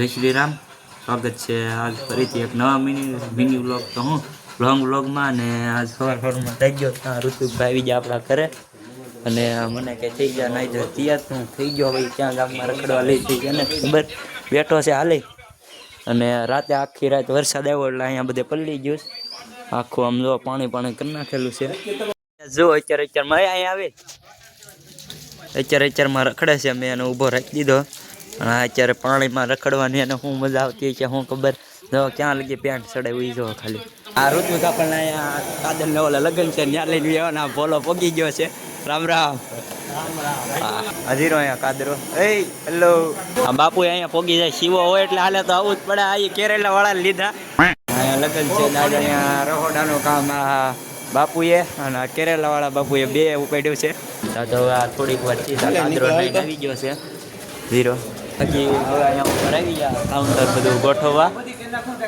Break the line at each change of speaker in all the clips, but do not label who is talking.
જય શ્રી રામ. સ્વાગત છે આજ ફરીથી એક નવા મિની મિની વ્લોગ તો હું લોંગ વ્લોગમાં ને આજ સવાર સવારમાં થઈ ગયો ત્યાં ઋતુભાઈ આવી આપણા ઘરે. અને મને કે થઈ ગયા નહીં, જો તૈયાર હું થઈ ગયો. ભાઈ ક્યાં ગામમાં રખડવા લઈ થઈ ગયા ને ખબર? બેઠો છે હાલે. અને રાતે આખી રાત વરસાદ આવ્યો એટલે અહીંયા બધે પલળી ગયું આખું આમ જો પાણી પાણી કરી નાખેલું છે. જો અત્યારે અત્યારે એ અહીંયા આવે. અત્યારે અત્યારમાં રખડે છે, મેં એને ઊભો રાખી દીધો. અને અત્યારે પાણીમાં રખડવાની અને શું મજા આવતી છે શું ખબર. જો ક્યાં લગી પેન્ટ ચડે ઉઈ જો ખાલી. આ ઋતુ આપણને અહીંયા કાદર ને ઓલા લગ્ન છે ત્યાં લઈને આવ્યો ને આ ભોલો પોગી ગયો છે. રામ રામ. હજીરો અહીંયા કાદરો. એ હેલો આ બાપુ અહીંયા પોગી જાય શિવો હોય એટલે હાલે તો આવું જ પડે. આ કેરેલા વાળા લીધા. અહીંયા લગ્ન છે અહીંયા રહોડાનું કામ આ બાપુએ અને કેરેલાવાળા કેરેલા વાળા બાપુએ બે ઉપાડ્યું છે. તો હવે આ થોડીક વારથી આવી ગયો છે. ઝીરો પછી હવે અહીંયા ઉપર આવી ગયા કાઉન્ટર બધું ગોઠવવા.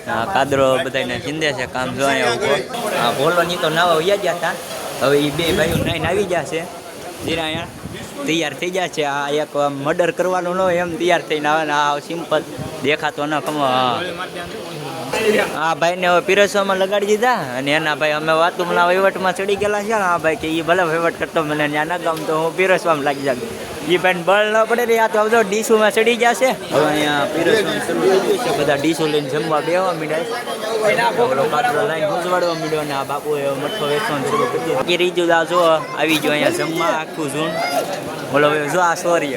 હા કાદરો બધાને ચીંદે છે, કામ જો અહીંયા ઊભો. હા બોલવાની તો નાવા વૈયા ગયા હતા. હવે એ બે ભાઈઓ નાઈને આવી ગયા છે. જીરા અહીંયા તૈયાર થઈ ગયા છે. આ એક મર્ડર કરવાનું ન એમ તૈયાર થઈને આવે આ સિમ્પલ દેખાતો ન કમો આ ભાઈને હવે પીરસવામાં લગાડી દીધા અને એના ભાઈ અમે વાતુમના વહીવટમાં ચડી ગયેલા છે. આ ભાઈ કે એ ભલે વહીવટ કરતો મને ત્યાં ના ગામ તો હું પીરસવામાં લાગી જાય એ બળ ન પડે આ તો બધો ડીશુમાં ચડી ગયા છે હવે અહીંયા પીરસવાનું શરૂ થઈ ગયું છે, બધા ડીશો લઈને જમવા બેવા મીડાય ઓલો પાત્રો લાઈન ગુંજવાડવા મીડ્યો ને આ બાપુએ મઠો વેચવાનું શરૂ કરી દીધું. બાકી રીજુ દા જો, આવી ગયો અહીંયા જમવા, આખું ઝૂણ બોલો જો આ સોરી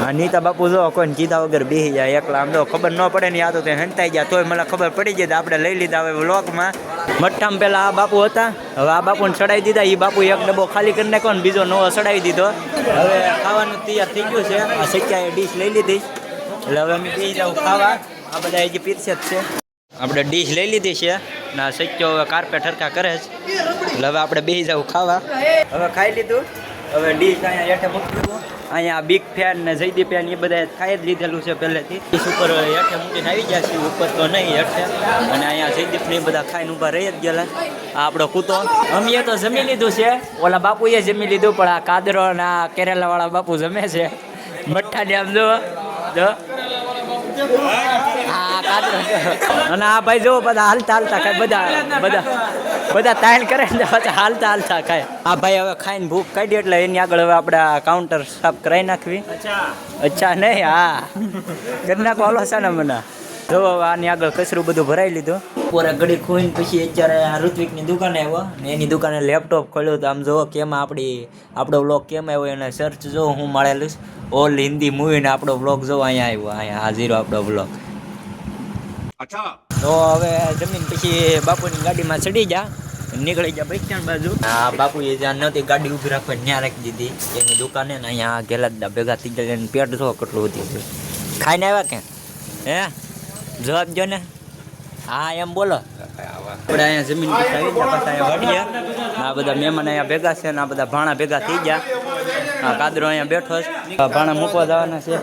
હા નીતા બાપુ જો, કોઈને કીધા વગર બેસી જાય, એકલા આમ તો ખબર ન પડે ને આ તો તે હંતાઈ ગયા, તોય મને ખબર પડી જાય આપણે લઈ લીધા હવે વ્લોગમાં મઠ્ઠામાં પહેલાં આ બાપુ હતા. હવે આ બાપુને ચડાવી દીધા. એ બાપુ એક ડબ્બો ખાલી કરી નાખ્યો ને બીજો નવો ચડાવી દીધો. હવે ખાવાનું તૈયાર થઈ ગયું છે. આ શક્યાએ ડીશ લઈ લીધી. એટલે હવે અમે પી જાઉં ખાવા. આ બધા હજી પીરસે જ છે. આપણે ડીશ લઈ લીધી છે ને આ શક્યો હવે કાર્પેટ હરખા કરે છે. એટલે હવે આપણે બેસી જાઉં ખાવા. હવે ખાઈ લીધું. હવે ડીશ અહીંયા હેઠે મૂકી અહીંયા બિગ ફેન ને જયદીપ ફેન એ બધા ખાઈ જ લીધેલું છે પહેલેથી. ડીશ ઉપર હેઠે મૂકીને આવી ગયા છે ઉપર તો નહીં હેઠે. અને અહીંયા જયદીપ ને બધા ખાઈને ઊભા રહી જ ગયેલા. આ આપણો કૂતો. અમે તો જમી લીધું છે. ઓલા બાપુએ જમી લીધું, પણ આ કાદરો અને આ કેરેલા વાળા બાપુ જમે છે. મઠ્ઠાની આમ જો અને આ ભાઈ જો બધા હાલતા હાલતા બધા બધા. બધા તાણ કરે ને પાછા હાલતા હાલતા ખાય. આ ભાઈ હવે ખાઈને ભૂખ કાઢી એટલે એની આગળ હવે આપણે કાઉન્ટર સાફ કરાવી નાખવી. અચ્છા. નહીં હા. કરી નાખો હાલો છે ને મને. જો આની આગળ કચરું બધું ભરાઈ લીધું. પોરે ઘડી ખોઈને પછી અત્યારે આ ઋત્વિકની દુકાને આવ્યો ને એની દુકાને લેપટોપ ખોલ્યું તો આમ જોવો કેમ આપણી આપણો વ્લોગ કેમ આવ્યો એને સર્ચ જો હું મળેલું ઓલ હિન્દી મૂવીને આપણો વ્લોગ જો અહીંયા આવ્યો અહીંયા હાજરો આપણો વ્લોગ તો હવે જમીન પછી બાપુની ગાડીમાં ચડી જા નીકળી ગયા બસ સ્ટેન્ડ બાજુ? હા બાપુએ જ્યાં નહોતી ગાડી ઊભી રાખવા ત્યાં રાખી દીધી. એની દુકાને ને અહીંયા ગેલા ભેગા થઈ ગયા પેટ જો કેટલું વધી ગયું. ખાઈને આવ્યા કે? હે? જવાબ જો ને. હા એમ બોલો. આપણે અહીંયા જમીન આવી ગયા પાછા અહીંયા વાડીએ. આ બધા મહેમાન અહીંયા ભેગા છે ને આ બધા ભાણા ભેગા થઈ ગયા. આ કાદરો અહીંયા બેઠો છે. ભાણા મૂકવા જવાના છે.